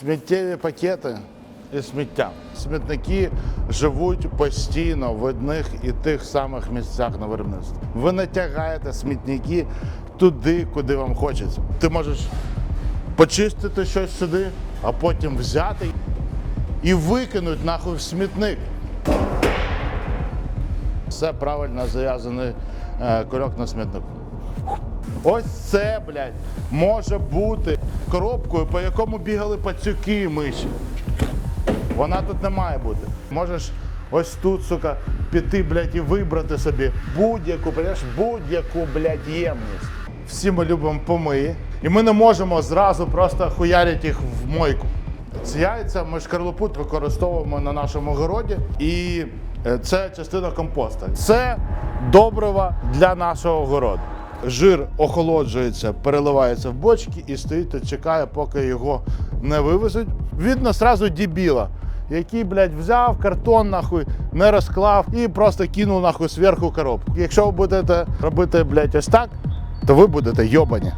Сміттєві пакети і сміття. Смітники живуть постійно в одних і тих самих місцях на виробництві. Ви натягаєте смітники туди, куди вам хочеться. Ти можеш почистити щось сюди, а потім взяти і викинути нахуй в смітник. Все правильно зав'язаний е, кульок на смітнику. Ось це, блядь, може бути коробкою, по якому бігали пацюки і миші. Вона тут не має бути. Можеш ось тут, сука, піти, блядь, і вибрати собі будь-яку, будь-яку, блядь, ємність. Всі ми любимо помиї, і ми не можемо зразу просто хуярити їх в мойку. Ці яйця ми шкарлупу використовуємо на нашому городі, і е, це частина компоста. Це добрива для нашого городу. Жир охолоджується, переливається в бочки і стоїть та чекає, поки його не вивезуть. Видно сразу дебіла, який, блядь, взяв картон, нахуй, не розклав і просто кинув нахуй зверху коробку. Якщо ви будете робити, блядь, ось так, то ви будете йобані.